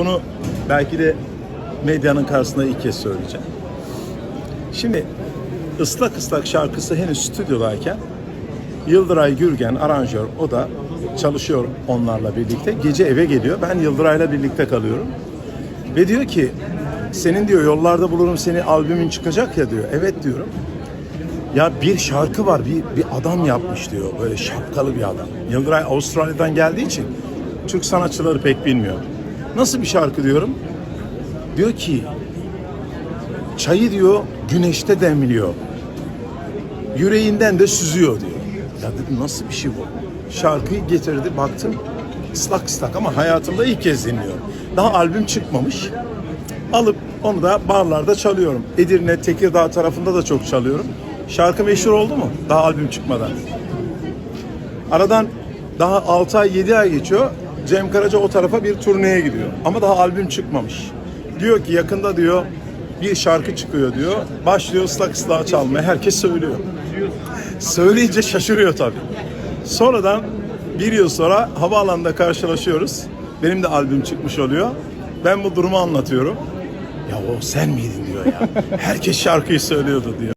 Bunu belki de medyanın karşısında ilk kez söyleyeceğim. Şimdi ıslak ıslak şarkısı henüz stüdyodayken Yıldıray Gürgen aranjör o da çalışıyor onlarla birlikte. Gece eve geliyor. Ben Yıldıray'la birlikte kalıyorum. Ve diyor ki senin diyor yollarda bulurum seni albümün çıkacak ya diyor. Evet diyorum. Ya bir şarkı var bir, bir adam yapmış diyor. Böyle şapkalı bir adam. Yıldıray Avustralya'dan geldiği için Türk sanatçıları pek bilmiyor. Nasıl bir şarkı diyorum. Diyor ki çayı diyor güneşte demliyor. Yüreğinden de süzüyor diyor. Ya dedim nasıl bir şey bu? Şarkıyı getirdi baktım ıslak ıslak ama hayatımda ilk kez dinliyorum. Daha albüm çıkmamış. Alıp onu da barlarda çalıyorum. Edirne, Tekirdağ tarafında da çok çalıyorum. Şarkı meşhur oldu mu? Daha albüm çıkmadan. Aradan daha 6 ay 7 ay geçiyor. Cem Karaca o tarafa bir turneye gidiyor. Ama daha albüm çıkmamış. Diyor ki yakında diyor bir şarkı çıkıyor diyor. Başlıyor ıslak ıslak çalmaya. Herkes söylüyor. Söyleyince şaşırıyor tabii. Sonradan bir yıl sonra havaalanında karşılaşıyoruz. Benim de albüm çıkmış oluyor. Ben bu durumu anlatıyorum. Ya o sen miydin diyor ya. Herkes şarkıyı söylüyordu diyor.